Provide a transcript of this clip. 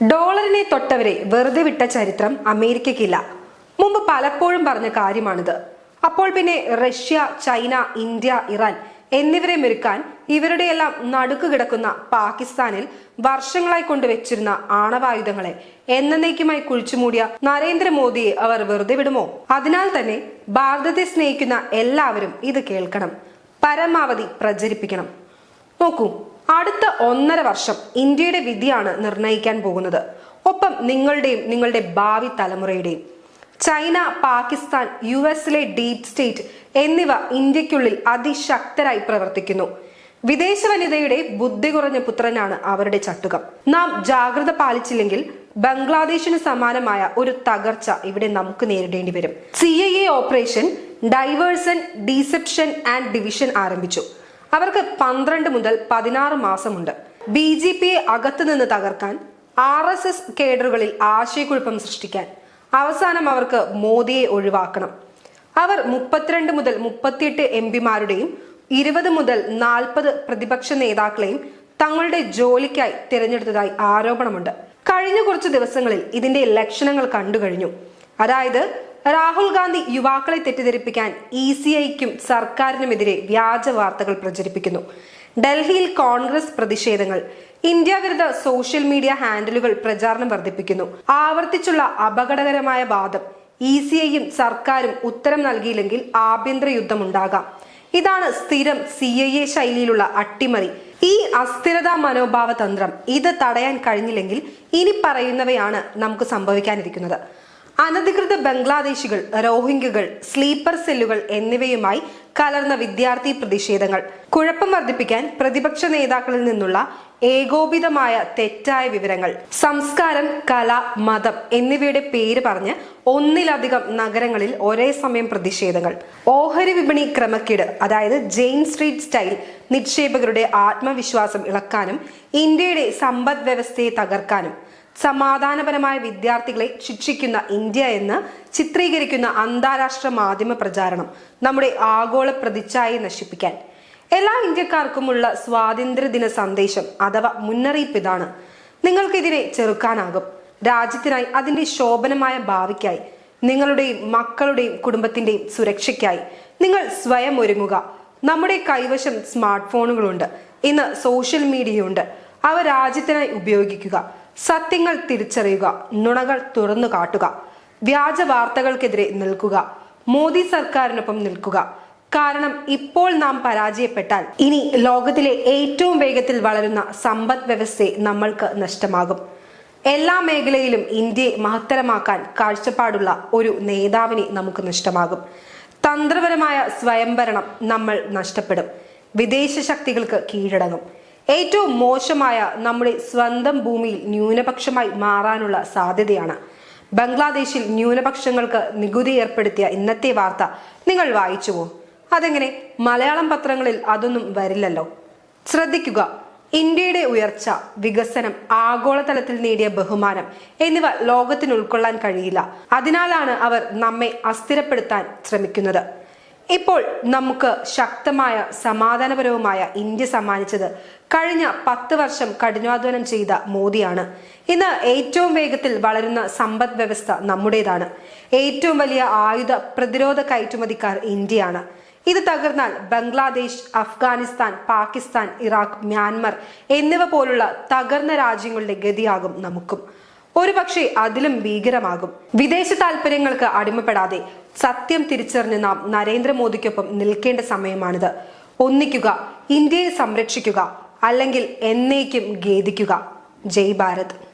ഡോളറിനെ തൊട്ടവരെ വെറുതെ വിട്ട ചരിത്രം അമേരിക്കയ്ക്കില്ല. മുമ്പ് പലപ്പോഴും പറഞ്ഞ കാര്യമാണിത്. അപ്പോൾ പിന്നെ റഷ്യ ചൈന ഇന്ത്യ ഇറാൻ എന്നിവരെ മെരുക്കാൻ ഇവരുടെയെല്ലാം നടുക്ക് കിടക്കുന്ന പാകിസ്ഥാനിൽ വർഷങ്ങളായി കൊണ്ടുവച്ചിരുന്ന ആണവായുധങ്ങളെ എന്നേക്കുമായി കുഴിച്ചുമൂടിയ നരേന്ദ്രമോദിയെ അവർ വെറുതെ വിടുമോ? അതിനാൽ തന്നെ ഭാരതത്തെ സ്നേഹിക്കുന്ന എല്ലാവരും ഇത് കേൾക്കണം. പരമാവധി പ്രചരിപ്പിക്കണം. നോക്കൂ അടുത്ത ഒന്നര വർഷം ഇന്ത്യയുടെ വിധിയാണ് നിർണയിക്കാൻ പോകുന്നത്. ഒപ്പം നിങ്ങളുടെയും നിങ്ങളുടെ ഭാവി തലമുറയുടെയും. ചൈന പാകിസ്ഥാൻ യു എസിലെ ഡീപ് സ്റ്റേറ്റ് എന്നിവ ഇന്ത്യക്കുള്ളിൽ അതിശക്തരായി പ്രവർത്തിക്കുന്നു. വിദേശ വനിതയുടെ ബുദ്ധി കുറഞ്ഞ പുത്രനാണ് അവരുടെ ചട്ടുകം. നാം ജാഗ്രത പാലിച്ചില്ലെങ്കിൽ ബംഗ്ലാദേശിന് സമാനമായ ഒരു തകർച്ച ഇവിടെ നമുക്ക് നേരിടേണ്ടി വരും. C I A operation diversion deception and division ആരംഭിച്ചു. അവർക്ക് പന്ത്രണ്ട് മുതൽ പതിനാറ് മാസമുണ്ട്. ബി ജെ പിയെ അകത്തു നിന്ന് തകർക്കാൻ ആർ എസ് എസ് കേഡറുകളിൽ ആശയക്കുഴപ്പം സൃഷ്ടിക്കാൻ അവസാനം അവർക്ക് മോദിയെ ഒഴിവാക്കണം. അവർ മുപ്പത്തിരണ്ട് മുതൽ മുപ്പത്തിയെട്ട് എം പിമാരുടെയും ഇരുപത് മുതൽ നാൽപ്പത് പ്രതിപക്ഷ നേതാക്കളെയും തങ്ങളുടെ ജോലിക്കായി തിരഞ്ഞെടുത്തതായി ആരോപണമുണ്ട്. കഴിഞ്ഞ കുറച്ച് ദിവസങ്ങളിൽ ഇതിന്റെ ലക്ഷണങ്ങൾ കണ്ടു കഴിഞ്ഞു അതായത് രാഹുൽ ഗാന്ധി യുവാക്കളെ തെറ്റിദ്ധരിപ്പിക്കാൻ ഇ സി ഐക്കും സർക്കാരിനുമെതിരെ വ്യാജ വാർത്തകൾ പ്രചരിപ്പിക്കുന്നു. ഡൽഹിയിൽ കോൺഗ്രസ് പ്രതിഷേധങ്ങൾ ഇന്ത്യ വിരുദ്ധ സോഷ്യൽ മീഡിയ ഹാൻഡിലുകൾ പ്രചാരണം വർദ്ധിപ്പിക്കുന്നു. ആവർത്തിച്ചുള്ള അപകടകരമായ വാദം ഇ സി ഐയും സർക്കാരും ഉത്തരം നൽകിയില്ലെങ്കിൽ ആഭ്യന്തര യുദ്ധമുണ്ടാകാം. ഇതാണ് സ്ഥിരം സി ഐ എ ശൈലിയിലുള്ള അട്ടിമറി. ഈ അസ്ഥിരതാ മനോഭാവ തന്ത്രം ഇത് തടയാൻ കഴിഞ്ഞില്ലെങ്കിൽ ഇനി പറയുന്നവയാണ് നമുക്ക് സംഭവിക്കാനിരിക്കുന്നത്. അനധികൃത ബംഗ്ലാദേശികൾ റോഹിംഗ്യകൾ സ്ലീപ്പർ സെല്ലുകൾ എന്നിവയുമായി കലർന്ന വിദ്യാർത്ഥി പ്രതിഷേധങ്ങൾ. കുഴപ്പം വർദ്ധിപ്പിക്കാൻ പ്രതിപക്ഷ നേതാക്കളിൽ നിന്നുള്ള ഏകോപിതമായ തെറ്റായ വിവരങ്ങൾ. സംസ്കാരം കല മതം എന്നിവയുടെ പേര് പറഞ്ഞ് ഒന്നിലധികം നഗരങ്ങളിൽ ഒരേ സമയം പ്രതിഷേധങ്ങൾ. ഓഹരി വിപണി ക്രമക്കേട് അതായത് ജെയിൻ സ്ട്രീറ്റ് സ്റ്റൈൽ നിക്ഷേപകരുടെ ആത്മവിശ്വാസം ഇളക്കാനും ഇന്ത്യയുടെ സമ്പദ് വ്യവസ്ഥയെ തകർക്കാനും. സമാധാനപരമായ വിദ്യാർത്ഥികളെ ശിക്ഷിക്കുന്ന ഇന്ത്യ എന്ന് ചിത്രീകരിക്കുന്ന അന്താരാഷ്ട്ര മാധ്യമ പ്രചാരണം നമ്മുടെ ആഗോള പ്രതിച്ഛായ നശിപ്പിക്കാൻ. എല്ലാ ഇന്ത്യക്കാർക്കുമുള്ള സ്വാതന്ത്ര്യദിന സന്ദേശം അഥവാ മുന്നറിയിപ്പ് ഇതാണ്. നിങ്ങൾക്കിതിനെ ചെറുക്കാനാകും. രാജ്യത്തിനായി അതിന്റെ ശോഭനമായ ഭാവിക്കായി നിങ്ങളുടെയും മക്കളുടെയും കുടുംബത്തിന്റെയും സുരക്ഷയ്ക്കായി നിങ്ങൾ സ്വയം ഒരുങ്ങുക. നമ്മുടെ കൈവശം സ്മാർട്ട് ഫോണുകളുണ്ട് ഇന്ന് സോഷ്യൽ മീഡിയയുണ്ട്. അവ രാജ്യത്തിനായി ഉപയോഗിക്കുക. സത്യങ്ങൾ തിരിച്ചറിയുക നുണകൾ തുറന്നു കാട്ടുക വ്യാജ വാർത്തകൾക്കെതിരെ നിൽക്കുക മോദി സർക്കാരിനൊപ്പം നിൽക്കുക. കാരണം ഇപ്പോൾ നാം പരാജയപ്പെട്ടാൽ ഇനി ലോകത്തിലെ ഏറ്റവും വേഗത്തിൽ വളരുന്ന സമ്പദ് വ്യവസ്ഥയെ നമ്മൾക്ക് നഷ്ടമാകും. എല്ലാ മേഖലയിലും ഇന്ത്യയെ മഹത്തരമാക്കാൻ കാഴ്ചപ്പാടുള്ള ഒരു നേതാവിനെ നമുക്ക് നഷ്ടമാകും. തന്ത്രപരമായ സ്വയംഭരണം നമ്മൾ നഷ്ടപ്പെടും. വിദേശ ശക്തികൾക്ക് കീഴടങ്ങും. ഏറ്റവും മോശമായ നമ്മുടെ സ്വന്തം ഭൂമിയിൽ ന്യൂനപക്ഷമായി മാറാനുള്ള സാധ്യതയാണ്. ബംഗ്ലാദേശിൽ ന്യൂനപക്ഷങ്ങൾക്ക് നികുതി ഏർപ്പെടുത്തിയ ഇന്നത്തെ വാർത്ത നിങ്ങൾ വായിച്ചുവോ? അതെങ്ങനെ? മലയാളം പത്രങ്ങളിൽ അതൊന്നും വരില്ലല്ലോ. ശ്രദ്ധിക്കുക ഇന്ത്യയുടെ ഉയർച്ച വികസനം ആഗോളതലത്തിൽ നേടിയ ബഹുമാനം എന്നിവ ലോകത്തിന് ഉൾക്കൊള്ളാൻ കഴിയില്ല. അതിനാലാണ് അവർ നമ്മെ അസ്ഥിരപ്പെടുത്താൻ ശ്രമിക്കുന്നത്. ഇപ്പോൾ നമുക്ക് ശക്തമായ സമാധാനപരവുമായ ഇന്ത്യ സമ്മാനിച്ചത് കഴിഞ്ഞ പത്ത് വർഷം കഠിനാധ്വാനം ചെയ്ത മോദിയാണ്. ഇന്ന് ഏറ്റവും വേഗത്തിൽ വളരുന്ന സമ്പദ് വ്യവസ്ഥ നമ്മുടേതാണ്. ഏറ്റവും വലിയ ആയുധ പ്രതിരോധ കയറ്റുമതിക്കാർ ഇന്ത്യയാണ്. ഇത് തകർന്നാൽ ബംഗ്ലാദേശ് അഫ്ഗാനിസ്ഥാൻ പാകിസ്ഥാൻ ഇറാഖ് മ്യാൻമർ എന്നിവ പോലുള്ള തകർന്ന രാജ്യങ്ങളുടെ ഗതിയാകും നമുക്കും. ഒരുപക്ഷെ അതിലും ഭീകരമാകും. വിദേശ താല്പര്യങ്ങൾക്ക് അടിമപ്പെടാതെ സത്യം തിരിച്ചറിഞ്ഞ് നാം നരേന്ദ്രമോദിക്കൊപ്പം നിൽക്കേണ്ട സമയമാണിത്. ഒന്നിക്കുക ഇന്ത്യയെ സംരക്ഷിക്കുക അല്ലെങ്കിൽ എന്നേക്കും ഖേദിക്കുക. ജയ് ഭാരത്.